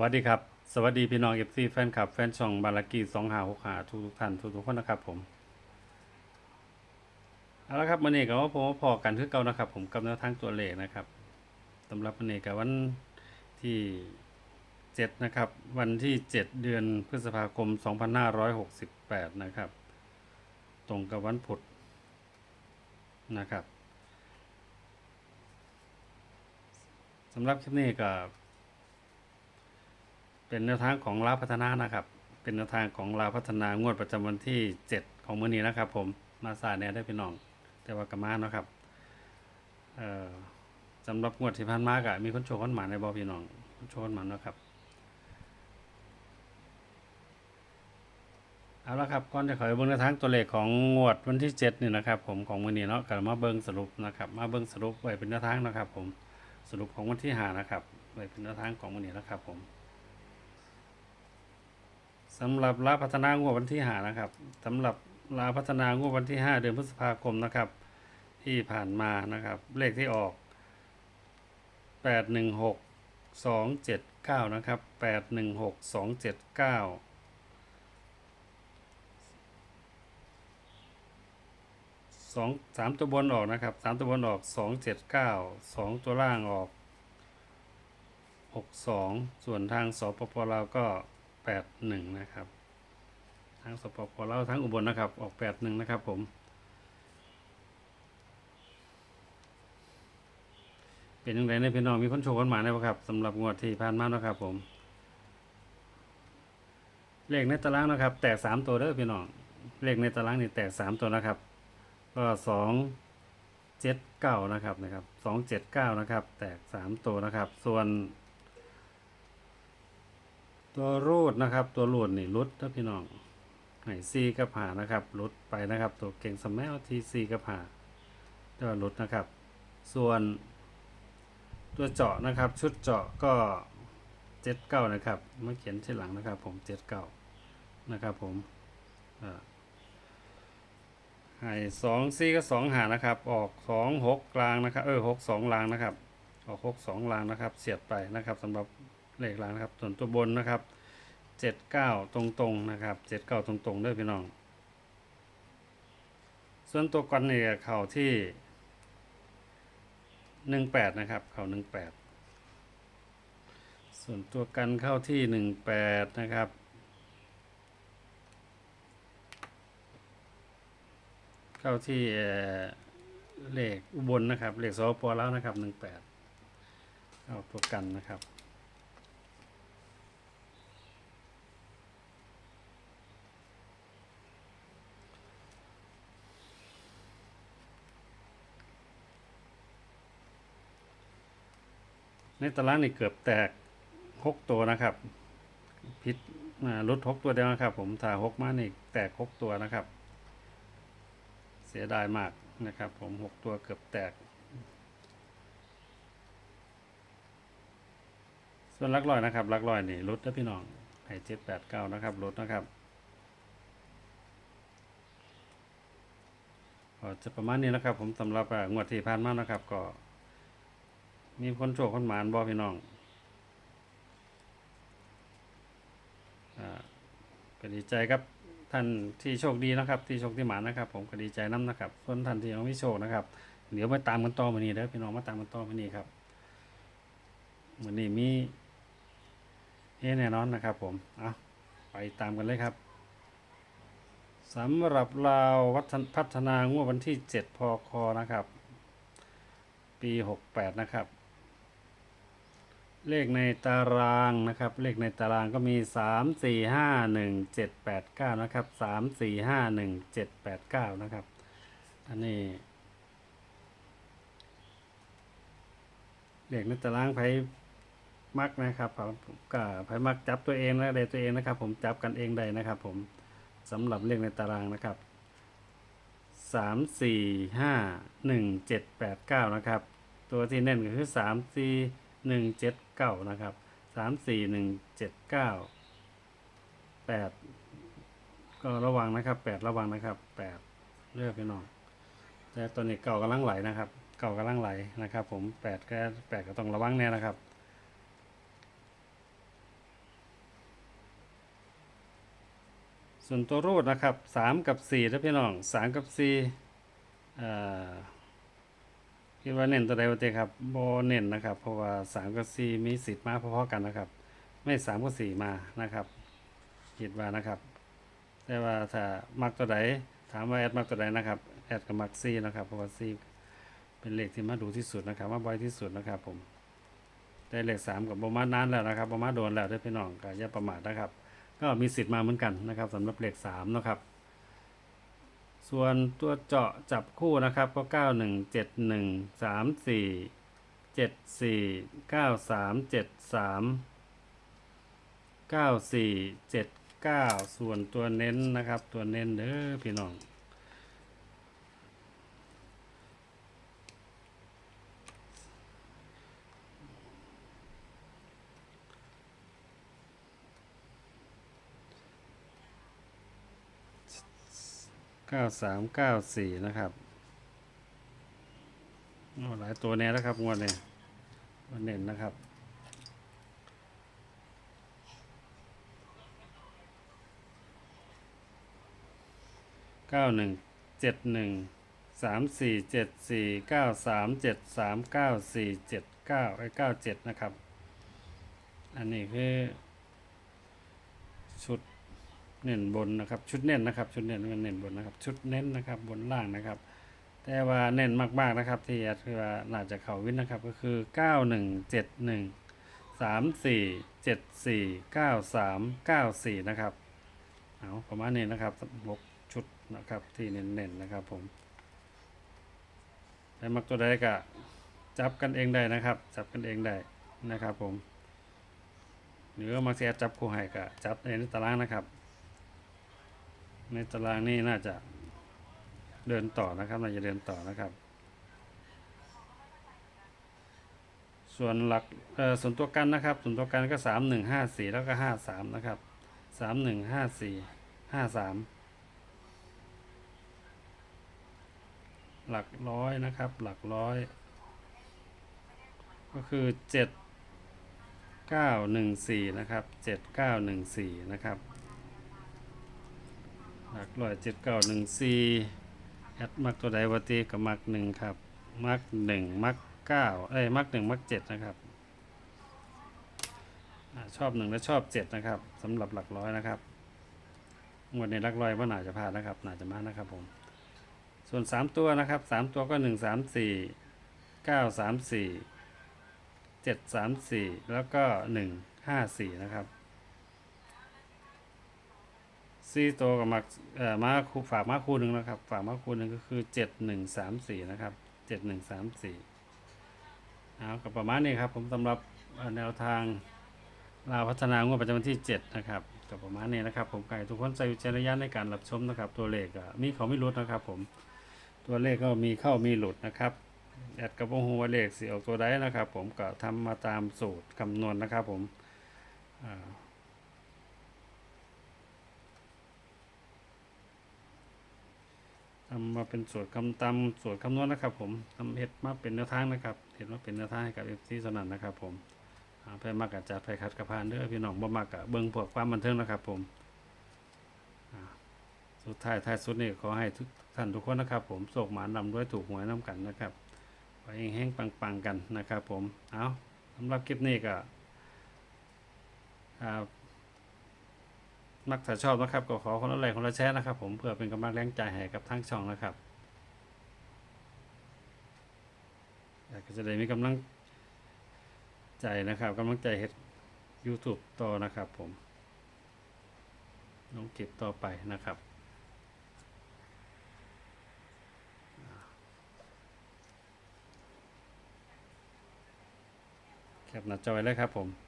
วัสดีครับ สวัสดีพี่น้องเอฟซีแฟนคลับ แฟนช่องบาลากีสองหาหกหาทุกทุกท่านทุกทุกคนนะครับผม เอาละครับมันเอกก็ว่าผมว่าพอกันคือเก่านะครับ ผมกับแนวทางตัวเลขนะครับสำหรับมันเอกกับวันที่เจ็ดนะครับ วันที่เจ็ดเดือนพฤษภาคมสองพันห้าร้อยหกสิบแปดนะครับ ตรงกับวันพุธนะครับสำหรับคลิปนี้ก็ เป็นแนวทางของลาพัฒนานะครับ เป็นแนวทางของลาพัฒนางวดประจำวันที่ 7 ของมื้อนี้นะครับ ผมมาสายแน่ได้พี่น้อง แต่ว่ากระมาเนาะครับเอ่อสำหรับงวดที่ผ่านมากะมีคนโชว์คนหมาในบอพี่น้องคนโชว์คนหมาเนาะครับเอาละครับก่อนจะขอเบิ่งแนวทางตัวเลขของงวดวันที่7นี่นะครับ ผมของมื้อนี้เนาะก็มาเบิ่งสรุปนะครับ มาเบิ่งสรุปไว้เป็นแนวทางนะครับ ผมสรุปของวันที่ห้านะครับไว้เป็นแนวทางของมื้อนี้นะครับ ผม สำหรับลาพัฒนางวดวันที่หานะครับสำหรับลาพัฒนางวดวันที่ 5 เดือนพฤษภาคมนะครับ ที่ผ่านมานะครับ เลขที่ออก 816 279 นะครับ 816 279สองสามตัวบนออกนะครับสามตัวบนออกสองเจ็ดเก้าสองตัวล่างออกหกสองส่วนทางสปปลาวก็ แปดหนึ่งนะครับทางสปปลาวทั้งอุบลนะครับ ออกแปดหนึ่งนะครับ ผมเป็นยังไงในพี่น้องมีคนโชว์คนหมาได้ปะครับสำหรับงวดที่ผ่านมานะครับ ผม เลขในตารางนะครับ แตกสามตัวเด้อพี่น้องเลขในตารางนี่แตกสามตัวนะครับ ก็สองเจ็ดเก้านะครับนะครับสองเจ็ดเก้านะครับ แตกสามตัวนะครับ ส่วน ตัวรูดนะครับ ตัวรูดนี่รุดถ้าพี่น้องไหนซีกับหานะครับรุดไปนะครับ ตัวเก่งสมัยเอาทีซีกับหาตัวรุดนะครับ ส่วนตัวเจาะนะครับ ชุดเจาะก็เจ็ดเก้านะครับมาเขียนที่หลังนะครับ ผมเจ็ดเก้านะครับผมอ่าให้สองซีก็สองหานะครับ ออกสองหกกลางนะครับ เออหกสองลางนะครับ ออกหกสองลางนะครับ เสียดไปนะครับสำหรับ เลขลางนะครับ ส่วนตัวบนนะครับเจ็ดเก้าตรงๆนะครับเจ็ดเก้าตรงๆด้วยพี่น้อง ส่วนตัวกันเนี่ยเข่าที่หนึ่งแปดนะครับ เข่าหนึ่งแปดส่วนตัวกันเข้าที่หนึ่งแปดนะครับเข้าที่เอ่อเลขอุบลนะครับเลขสปแล้วนะครับหนึ่งแปดเอาตัวกันนะครับ ในตารางนี่เกือบแตกหกตัวนะครับพิษลดหกตัวเดียวนะครับ ผมถ้าหกมานี่แตกหกตัวนะครับ เสียดายมากนะครับ ผมหกตัวเกือบแตก ส่วนลักลอยนะครับลักลอยนี่ลดนะพี่น้องให้เจ็ดแปดเก้านะครับลดนะครับก็จะประมาณนี้นะครับ ผมสำหรับงวดที่ผ่านมานะครับก็ มีคนโชคคนหมานบอพี่น้องอ่าก็ดีใจครับท่านที่โชคดีนะครับ ที่โชคที่หมานนะครับ ผมก็ดีใจน้ำนะครับส่วนท่านที่ยังไม่โชคนะครับ เดี๋ยวมาตามกันต่อมานี้เด้อพี่น้องมาตามกันต่อมานี้ครับวันนี้มีเฮแน่นอนนะครับ ผมเอาไปตามกันเลยครับสำหรับเราววัฒนพัฒนางวดวันที่ 7 พคนะครับ ปี 68 นะครับ เลขในตารางนะครับ เลขในตารางก็มี3 4 5 1 7 8 9นะครับ3 4 5 1 7 8 9นะครับ อันนี้ เลขในตารางไพ่มักนะครับผมก็ไพ่มักจับตัวเองและเดตัวเองนะครับ ผมจับกันเองได้นะครับ ผมสำหรับเลขในตารางนะครับสามสี่ห้าหนึ่งเจ็ดแปดเก้านะครับ ตัวที่เน่นก็คือสามสี่หนึ่งเจ็ด เก้านะครับสามสี่หนึ่งเจ็ดเก้าแปดก็ระวังนะครับแปดระวังนะครับแปดเลือกไปหน่อยแต่ตัวนี้เก่ากำลังไหลนะครับ เก่ากำลังไหลนะครับ ผมแปดก็แปดก็ต้องระวังแน่นะครับส่วนตัวรูดนะครับ 3 กับ4นะพี่น้อง 3 กับ4อ่า คิดว่าเน้นตัวใดวะเต้ครับโบเน้นนะครับ เพราะว่าสามกับสี่มีสิทธิ์มาพอๆกันนะครับ ไม่สามกับสี่มานะครับคิดว่านะครับ แต่ว่าถ้ามักตัวใดถามว่าแอดมักตัวใดนะครับแอดกับมักสี่นะครับเพราะว่าสี่เป็นเลขที่มาดูที่สุดนะครับ มาบ่อยที่สุดนะครับ ผมแต่เลขสามกับประมานานแล้วนะครับประมาโดนแล้วเด้วยพี่น้องก็อย่าประมาทนะครับ ก็มีสิทธิ์มาเหมือนกันนะครับสำหรับเลขสามนะครับ ส่วนตัวเจาะจับคู่นะครับก็เก้าหนึ่งเจ็ดหนึ่งสามสี่เจ็ดสี่เก้าสามเจ็ดสามเก้าสี่เจ็ดเก้าส่วนตัวเน้นนะครับ ตัวเน้นเด้อพี่น้อง เก้าสามเก้าสี่นะครับหลายตัวแน่แล้วครับงวดเนี่ยวันเน้นนะครับเก้าหนึ่งเจ็ดหนึ่งสามสี่เจ็ดสี่เก้าสามเจ็ดสามเก้าสี่เจ็ดเก้าไอเก้าเจ็ดนะครับ อันนี้คือ ชุด เน้นบนนะครับ ชุดเน้นนะครับ ชุดเน้นมันเน้นบนนะครับ ชุดเน้นนะครับ บนล่างนะครับ แต่ว่าเน้นมากๆนะครับ ที่อดคือว่าน่าจะเข่าวินนะครับ ก็คือ 9 1 7 1 3 4 7 4 9 3 9 4 นะครับเอาประมาณนี้นะครับหกชุดนะครับที่เน้นๆนะครับผมใครมักตัวใดก็จับกันเองได้นะครับ จับกันเองได้นะครับผมหรือว่ามาเสียจับคู่ให้ก็จับในตารางนะครับ ในตารางนี่น่าจะเดินต่อนะครับน่าจะเดินต่อนะครับ ส่วนหลักเอ่อส่วนตัวกันนะครับ ส่วนตัวกันก็สามหนึ่งห้าสี่แล้วก็ห้าสามนะครับสามหนึ่งห้าสี่ห้าสามหลักร้อยนะครับ หลักร้อย ก็คือเจ็ดเก้าหนึ่งสี่นะครับเจ็ดเก้าหนึ่งสี่นะครับ หลักร้อยเจ็ดเก้าหนึ่งสี่แอดมักตัวใดวะตีกับมักหนึ่งครับ มักหนึ่งมักเก้าเอ้ยมักหนึ่งมักเจ็ดนะครับอชอบหนึ่งและชอบเจ็ดนะครับสำหรับหลักร้อยนะครับงวดในหลักร้อยว่าหนาจะพลาดนะครับหนาจะมากนะครับผม ส่วนสามตัวนะครับสามตัวก็หนึ่งสามสี่เก้าสามสี่เจ็ดสามสี่แล้วก็หนึ่งห้าสี่นะครับ ซี่โตวกับมาเอ่อมาคูฝากมาคูหนึ่งนะครับ ฝากมาคูหนึ่งก็คือเจ็ดหนึ่งสามสี่นะครับเจ็ดหนึ่งสามสี่เอากับประมาณนี้ครับ ผมสำหรับแนวทางลาวพัฒนางวดประจำวันที่เจ็ดนะครับกับประมาณนี้นะครับ ผมไก่ทุกคนใส่วิจารณญาณในการรับชมนะครับ ตัวเลขอะมีเขาไม่ลดนะครับ ผมตัวเลขก็มีเข้ามีหลุดนะครับแอดกับวงหัวเลขสีออกตัวใดนะครับ ผมก็ทำมาตามสูตรคำนวณนะครับ ผมอ่า ทำมาเป็นสูตรคำตำสูตรคำนวณนะครับ ผมทำเห็ดมาเป็นแนวทางนะครับเห็ดมาเป็นแนวทางให้กับเอฟซีสนันนะครับ ผมอ่าไปมากกับจัดไปคัดกระพานเด้อพี่น้องบ่มากกับเบิ้งพวกความบันเทิงนะครับ ผมสุดท้ายท้ายสุดนี่ขอให้ทุกท่านทุกคนนะครับ ผมโศกหมานลำด้วยถูกหวยน้ำกันนะครับไปแห้งปังๆกันนะครับ ผมเอาสำหรับคลิปนี้ก็อ่า มักถ้าชอบนะครับก็ขอคนละไลค์คนละแชร์นะครับ ผมเพื่อเป็นกำลังแรงใจให้กับทั้งช่องนะครับอยากจะได้มีกำลังใจนะครับกำลังใจเฮ็ด YouTube ต่อนะครับ ผมลงเก็บต่อไปนะครับแคปหน้าจอยเลยครับผม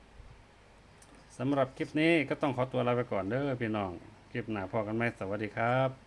สำหรับคลิปนี้ก็ต้องขอตัวลาไปก่อนเด้อพี่น้อง คลิปหน้าพอกันไหมสวัสดีครับ